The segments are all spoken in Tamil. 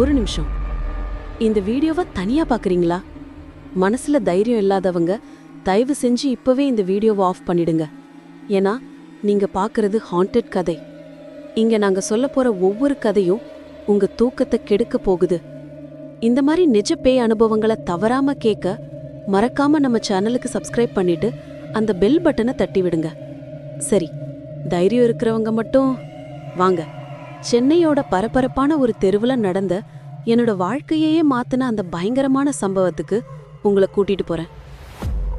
ஒரு நிமிஷம். இந்த வீடியோவை தனியா பாக்குறீங்களா? மனசுல தைரியம் இல்லாதவங்க தயவு செஞ்சு இப்பவே இந்த வீடியோவை ஆஃப் பண்ணிடுங்க. ஏன்னா நீங்க பார்க்கறது ஹாண்டட் கதை. இங்க நாங்க சொல்ல போற ஒவ்வொரு கதையும் உங்க தூக்கத்தை கெடுக்க போகுது. இந்த மாதிரி நிஜ பேய் அனுபவங்களை தவறாம கேட்க மறக்காம நம்ம சேனலுக்கு சப்ஸ்கிரைப் பண்ணிட்டு அந்த பெல் பட்டனை தட்டி விடுங்க சரி தைரியம் இருக்கிறவங்க மட்டும் வாங்க. சென்னையோட பரபரப்பான ஒரு தெருவுல நடந்த என்னோட வாழ்க்கையையே மாத்தின அந்த பயங்கரமான சம்பவத்துக்கு உங்களை கூட்டிட்டு போறேன்.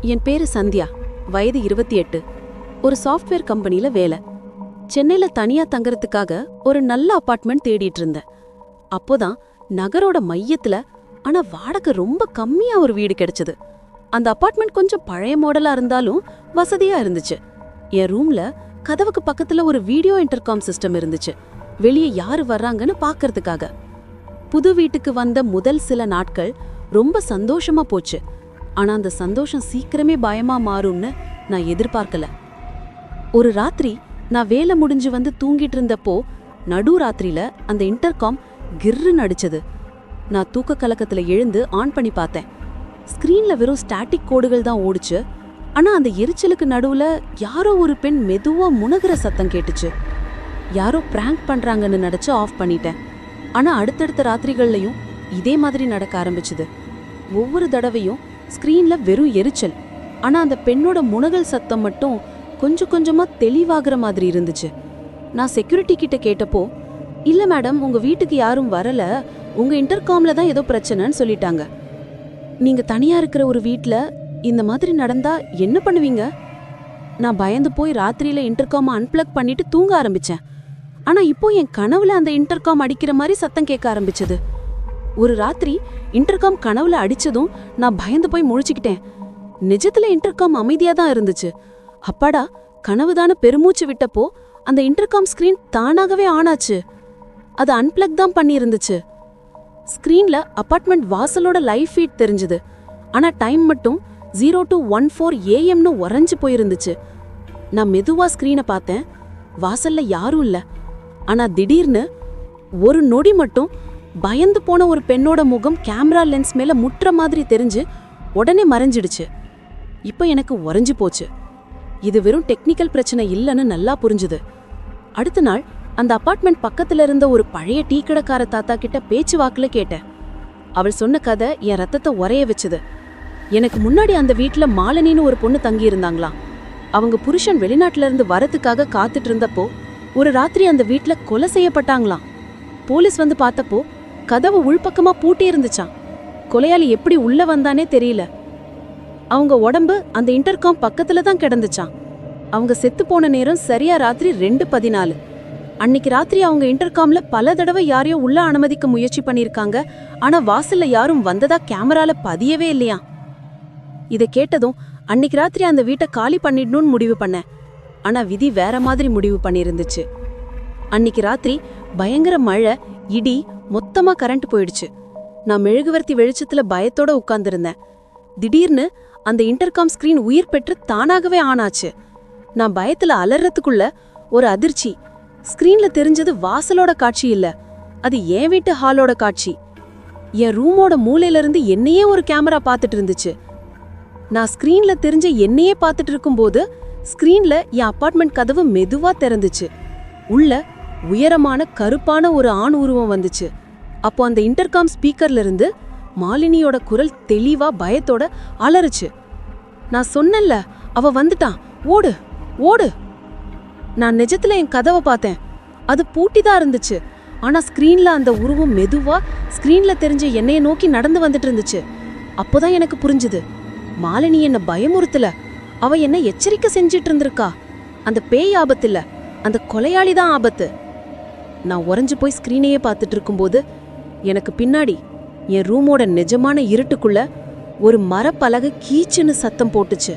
என் பேரு சந்தியா. வயது இருபத்தி எட்டு. ஒரு சாஃப்ட்வேர் கம்பெனில வேலை. சென்னையில தனியா தங்கறதுக்காக ஒரு நல்ல அப்பார்ட்மெண்ட் தேடிட்டு இருந்தேன். அப்போதான் நகரோட மையத்துல ஆனா வாடகை ரொம்ப கம்மியா ஒரு வீடு கிடைச்சது. அந்த அப்பார்ட்மெண்ட் கொஞ்சம் பழைய மாடலா இருந்தாலும் வசதியா இருந்துச்சு. என் ரூம்ல கதவுக்கு பக்கத்துல ஒரு வீடியோ இன்டர்காம் சிஸ்டம் இருந்துச்சு. வெளியே யாரு வர்றாங்கன்னு பார்க்கறதுக்காக புது வீட்டுக்கு வந்த முதல் சில நாட்கள் ரொம்ப சந்தோஷமா போச்சு. ஆனா அந்த சந்தோஷம் சீக்கிரமே பயமா மாறும்னு நான் எதிர்பார்க்கல. ஒரு ராத்திரி நான் வேலை முடிஞ்சு வந்து தூங்கிட்டு இருந்தப்போ நடு ராத்திரியில அந்த இன்டர்காம் கிர்ருன்னு அடிச்சது. நான் தூக்க கலக்கத்துல எழுந்து ஆன் பண்ணி பார்த்தேன். ஸ்க்ரீன்ல வெறும் ஸ்டாட்டிக் கோடுகள் தான் ஓடுச்சு. ஆனா அந்த எரிச்சலுக்கு நடுவுல யாரோ ஒரு பெண் மெதுவா முனகுற சத்தம் கேட்டுச்சு. யாரோ பிராங்க் பண்ணுறாங்கன்னு நினச்சி ஆஃப் பண்ணிட்டேன். ஆனால் அடுத்தடுத்த ராத்திரிகள்லையும் இதே மாதிரி நடக்க ஆரம்பிச்சுது. ஒவ்வொரு தடவையும் ஸ்க்ரீனில் வெறும் எரிச்சல். ஆனால் அந்த பெண்ணோட முனகல் சத்தம் மட்டும் கொஞ்சம் கொஞ்சமாக தெளிவாகிற மாதிரி இருந்துச்சு. நான் செக்யூரிட்டி கிட்ட கேட்டப்போ இல்லை மேடம் உங்கள் வீட்டுக்கு யாரும் வரல. உங்கள் இன்டர்காம்ல தான் ஏதோ பிரச்சனைன்னு சொல்லிட்டாங்க. நீங்கள் தனியாக இருக்கிற ஒரு வீட்டில் இந்த மாதிரி நடந்தால் என்ன பண்ணுவீங்க? நான் பயந்து போய் ராத்திரியில இன்டர்காம் அன்பிளக் பண்ணிட்டு தூங்க ஆரம்பிச்சேன். ஆனா இப்போ என் கனவுல அந்த இன்டர்காம் அடிக்கிற மாதிரி சத்தம் கேட்க ஆரம்பிச்சது. ஒரு ராத்திரி இன்டர்காம் கனவுல அடிச்சதும் நான் பயந்து போய் முழிச்சுக்கிட்டேன். நிஜத்துல இன்டர்காம் அமைதியா தான் இருந்துச்சு. அப்பாடா கனவுதான பெருமூச்சு விட்டப்போ அந்த இன்டர்காம் ஸ்கிரீன் தானாகவே ஆனாச்சு அது அன்பிளக் தான் பண்ணியிருந்துச்சு. ஸ்க்ரீனில் அப்பார்ட்மெண்ட் அபார்ட்மெண்ட் வாசலோட லைஃப் ஃபீட் தெரிஞ்சுது. ஆனா டைம் மட்டும் ஜீரோ டூ ஒன் ஃபோர் ஏஎம்னு உறைஞ்சு போயிருந்துச்சு. நான் மெதுவா ஸ்க்ரீனை பார்த்தேன். வாசல்ல யாரும் இல்லை. ஆனால் திடீர்னு ஒரு நொடி மட்டும் பயந்து போன ஒரு பெண்ணோட முகம் கேமரா லென்ஸ் மேலே முட்டுற மாதிரி தெரிஞ்சு உடனே மறைஞ்சிடுச்சு. இப்போ எனக்கு உறைஞ்சு போச்சு. இது வெறும் டெக்னிக்கல் பிரச்சனை இல்லைன்னு நல்லா புரிஞ்சுது. அடுத்த நாள் அந்த அப்பார்ட்மெண்ட் பக்கத்துல இருந்த ஒரு பழைய டீ கடைக்கார தாத்தா கிட்ட பேச்சு வாக்குல கேட்டேன். அவள் சொன்ன கதை என் ரத்தத்தை உரைய வச்சுது. எனக்கு முன்னாடி அந்த வீட்டில் மாலினின்னு ஒரு பொண்ணு தங்கி இருந்தாங்களாம் அவங்க புருஷன் வெளிநாட்டுல இருந்து வரத்துக்காக காத்துட்டு இருந்தப்போ ஒரு ராத்திரி அந்த வீட்டில் கொலை செய்யப்பட்டாங்களாம் போலீஸ் வந்து பார்த்தப்போ கதவு உள்பக்கமாக பூட்டி இருந்துச்சான் கொலையாளி எப்படி உள்ள வந்தானே தெரியல. அவங்க உடம்பு அந்த இன்டர்காம் பக்கத்துல தான் கிடந்துச்சான் அவங்க செத்து போன நேரம் சரியா ராத்திரி ரெண்டு பதினாலு. அன்னைக்கு ராத்திரி அவங்க இன்டர்காம்ல பல தடவை யாரையோ உள்ள அனுமதிக்க முயற்சி பண்ணியிருக்காங்க. ஆனா வாசல்ல யாரும் வந்ததா கேமரால பதியவே இல்லையா இதை கேட்டதும் அன்னைக்கு ராத்திரி அந்த வீட்டை காலி பண்ணிடணும்னு முடிவு பண்ணேன் ஆனா விதி வேற மாதிரி முடிவு பண்ணியிருந்துச்சு அன்னைக்கு ராத்திரி பயங்கர மழை இடி மொத்தமா கரண்ட் போயிடுச்சு. நான் மெழுகுவர்த்தி வெளிச்சத்துல பயத்தோட உட்கார்ந்திருந்தேன். திடீர்னு அந்த இன்டர்காம் ஸ்கிரீன் உயிர் பெற்று தானாகவே ஆனாச்சு நான் பயத்துல அலறதுக்குள்ள ஒரு அதிர்ச்சி. ஸ்கிரீன்ல தெரிஞ்சது வாசலோட காட்சி இல்ல. அது என் வீட்டு ஹாலோட காட்சி. என் ரூமோட மூலையிலிருந்து என்னையே ஒரு கேமரா பார்த்துட்டு இருந்துச்சு. நான் ஸ்கிரீன்ல தெரிஞ்ச என்னையே பார்த்துட்டு இருக்கும்போது ஸ்கிரீன்ல என் அப்பார்ட்மெண்ட் கதவு மெதுவா திறந்துச்சு. உள்ள உயரமான கருப்பான ஒரு ஆண் உருவம் வந்துச்சு. அப்போ அந்த இன்டர்காம் ஸ்பீக்கர்ல இருந்து மாலினியோட குரல் தெளிவா பயத்தோட அலறுச்சு. நான் சொன்னேன்ல அவ வந்துட்டான். ஓடு ஓடு. நான் நிஜத்துல என் கதவை பார்த்தேன். அது பூட்டிதான் இருந்துச்சு. ஆனா ஸ்கிரீன்ல அந்த உருவம் மெதுவா ஸ்கிரீன்ல தெரிஞ்ச என்னைய நோக்கி நடந்து வந்துட்டு இருந்துச்சு. அப்போதான் எனக்கு புரிஞ்சுது. மாலினி என்ன பயமுறுத்தல. அவ என்ன எச்சரிக்கை செஞ்சிட்டு இருந்திருக்கா. அந்த பேய் ஆபத்து இல்ல. அந்த கொலையாளி தான் ஆபத்து. நான் உறைஞ்சு போய் ஸ்கிரீனையே பார்த்துட்டு இருக்கும்போது எனக்கு பின்னாடி என் ரூமோட நிஜமான இருட்டுக்குள்ள ஒரு மரப்பலகை கீச்சுன்னு சத்தம் போட்டுச்சு.